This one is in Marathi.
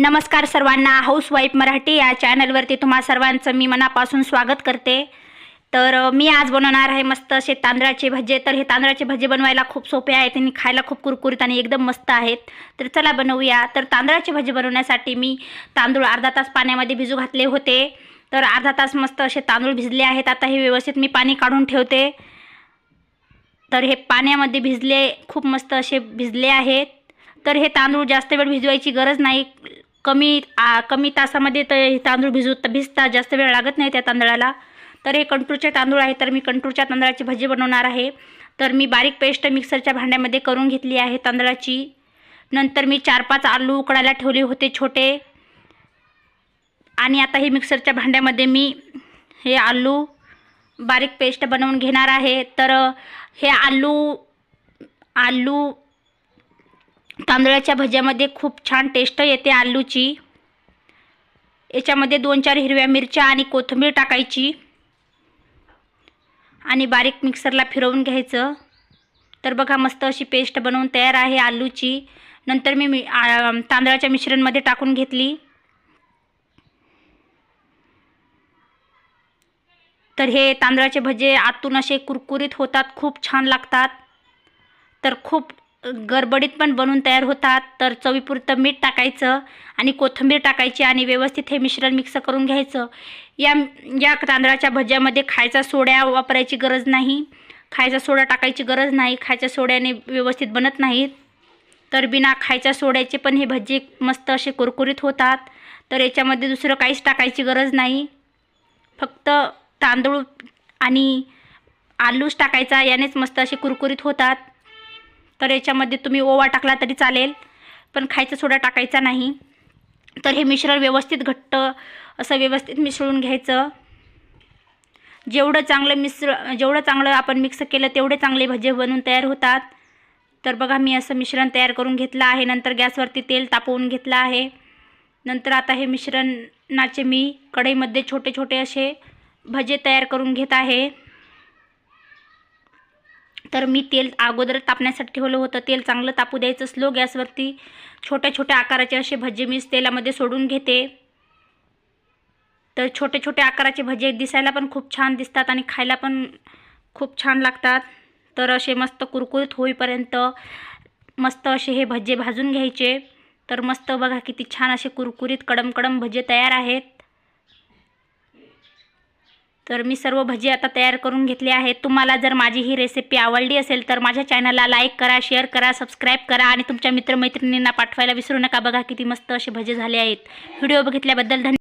नमस्कार सर्वांना. हाऊसवाईफ मराठी या चॅनलवरती तुम्हा सर्वांचं मी मनापासून स्वागत करते. तर मी आज बनवणार आहे मस्त असे तांदळाचे भजे. तर हे तांदळाचे भजे बनवायला खूप सोपे आहेत आणि खायला खूप कुरकुरीत आणि एकदम मस्त आहेत. तर चला बनवूया. तर तांदळाचे भजे बनवण्यासाठी मी तांदूळ अर्धा तास पाण्यामध्ये भिजू घातले होते. तर अर्धा तास मस्त असे तांदूळ भिजले आहेत. आता हे व्यवस्थित मी पाणी काढून ठेवते. तर हे पाण्यामध्ये भिजले खूप मस्त असे भिजले आहेत. तर हे तांदूळ जास्त वेळ भिजवायची गरज नाही. कमी आ, कमी तासामध्ये तर हे तांदूळ भिजू भिजता जास्त वेळ लागत नाही त्या तांदळाला. तर हे कंट्रोलचे तांदूळ आहे तर मी कंट्रोलच्या तांदळाची भजी बनवणार आहे. तर मी बारीक पेस्ट मिक्सरच्या भांड्यामध्ये करून घेतली आहे तांदळाची. नंतर मी चार पाच आलू उकडायला ठेवले होते छोटे. आणि आता हे मिक्सरच्या भांड्यामध्ये मी हे आलू बारीक पेस्ट बनवून घेणार आहे. तर हे आलू आलू तांदळाच्या भज्यामध्ये खूप छान टेस्ट येते आलूची. याच्यामध्ये दोन चार हिरव्या मिरच्या आणि कोथिंबीर टाकायची. आणि बारीक मिक्सरला फिरवून घ्यायचं. तर बघा मस्त अशी पेस्ट बनवून तयार आहे आलूची. नंतर मी मि तांदळाच्या मिश्रणमध्ये टाकून घेतली. तर हे तांदळाचे भजे आतून असे कुरकुरीत होतात खूप छान लागतात. तर खूप गडबडीत पण बनून तयार होतात. तर चवीपुरतं मीठ टाकायचं आणि कोथिंबीर टाकायची आणि व्यवस्थित हे मिश्रण मिक्स करून घ्यायचं. या या तांदळाच्या भज्यामध्ये खायचा सोड्या वापरायची गरज नाही. खायचा सोडा टाकायची गरज नाही. खायच्या सोड्याने व्यवस्थित बनत नाहीत. तर बिना खायच्या सोड्याचे पण हे भजे मस्त असे कुरकुरीत होतात. तर याच्यामध्ये दुसरं काहीच टाकायची गरज नाही. फक्त तांदूळ आणि आलूच टाकायचा. यानेच मस्त असे कुरकुरीत होतात. तर याच्यामध्ये तुम्ही ओवा टाकला तरी चालेल पण खायचा सोडा टाकायचा नाही. तर हे मिश्रण व्यवस्थित घट्ट असं व्यवस्थित मिसळून घ्यायचं. जेवढं चांगलं मिश्र जेवढं चांगलं आपण मिक्स केलं तेवढे चांगले भजे बनून तयार होतात. तर बघा मी असं मिश्रण तयार करून घेतलं आहे. नंतर गॅसवरती तेल तापवून घेतलं आहे. नंतर आता हे मिश्रणाचे मी कढईमध्ये छोटे छोटे असे भजे तयार करून घेत आहे. तर मी तेल अगोदर तापण्यासाठी ठेवलं होतं. तेल चांगलं तापू द्यायचं स्लो गॅसवरती छोट्या छोट्या आकाराचे असे भजे मी तेलामध्ये सोडून घेते. तर छोटे छोटे आकाराचे भजे दिसायला पण खूप छान दिसतात आणि खायला पण खूप छान लागतात. तर असे मस्त कुरकुरीत होईपर्यंत मस्त असे हे भजे भाजून घ्यायचे. तर मस्त बघा किती छान असे कुरकुरीत कडम कडम भजे तयार आहेत. तर मी सर्व भजी आता तयार करून घेतले आहेत. तुम्हाला जर माझी ही रेसिपी आवडली असेल तर माझ्या चॅनलला लाईक करा शेअर करा सबस्क्राईब करा आणि तुमच्या मित्रमैत्रिणींना पाठवायला विसरू नका. बघा किती मस्त असे भजे झाले आहेत. व्हिडिओ बघितल्याबद्दल धन्यवाद